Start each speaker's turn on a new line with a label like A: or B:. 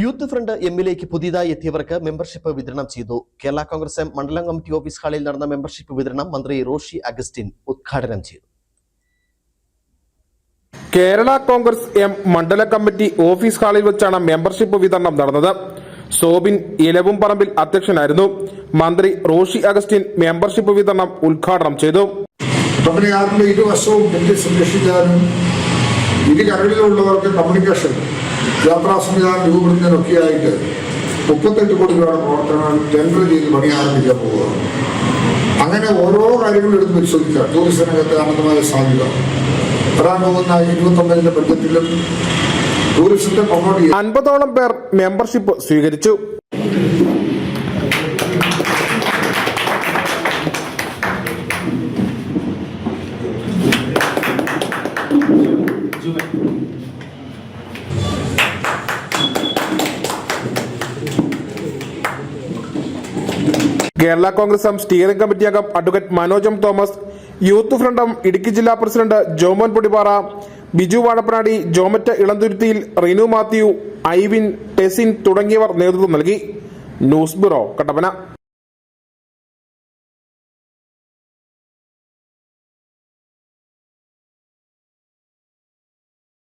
A: Youth front എമ്മിലേക്ക് പുതിയതായി എത്തിയവർക്ക് membership വിതരണം ചെയ്തു. കേരള കോൺഗ്രസ് എം മണ്ഡലം കമ്മിറ്റി ഓഫീസ് ഹാളിൽ നടന്ന മെമ്പർഷിപ്പ് വിതരണം മന്ത്രി റോഷി അഗസ്റ്റിൻ ഉദ്ഘാടനം ചെയ്തു.
B: കേരള കോൺഗ്രസ് എം മണ്ഡല കമ്മിറ്റി ഓഫീസ് ഹാളിൽ വെച്ചാണ് മെമ്പർഷിപ്പ് വിതരണം നടന്നത്. സോബിൻ ഇലവും പറമ്പിൽ അധ്യക്ഷനായിരുന്നു. മന്ത്രി റോഷി അഗസ്റ്റിൻ മെമ്പർഷിപ്പ് വിതരണം ഉദ്ഘാടനം ചെയ്തു.
C: സംരക്ഷിക്കാനും ഇരു കരകളിലുള്ളവർക്ക് കമ്മ്യൂണിക്കേഷൻ യാത്രാ സംവിധാനം രൂപപ്പെടുന്നതിനൊക്കെയായിട്ട് മുപ്പത്തെട്ട് കോടി രൂപയുടെ പ്രവർത്തനങ്ങൾ ടെൻഡർ ചെയ്ത് പണി ആരംഭിക്കാൻ പോവുകയാണ്. അങ്ങനെ ഓരോ കാര്യങ്ങളും എടുത്ത് പരിശോധിക്കുക ടൂറിസം രംഗത്തെ അനന്തമായ സാധ്യത. വരാൻ പോകുന്ന ഇരുപത്തൊമ്പതിന്റെ ബഡ്ജറ്റിലും ടൂറിസത്തെ പ്രൊമോട്ട്
B: അൻപതോളം പേർ മെമ്പർഷിപ്പ് സ്വീകരിച്ചു. Kerala Congress M steering committee അംഗം advocate Manoj M Thomas youth front M Idukki ജില്ലാ പ്രസിഡന്റ് ജോമോൻ പൊടിപാറ ബിജു വാഴപ്പനാടി ജോമറ്റ ഇളന്തുരുത്തിയിൽ റിനു മാത്യു ഐവിൻ ടെസിൻ തുടങ്ങിയവർ നേതൃത്വം നൽകി. News bureau Kattappana.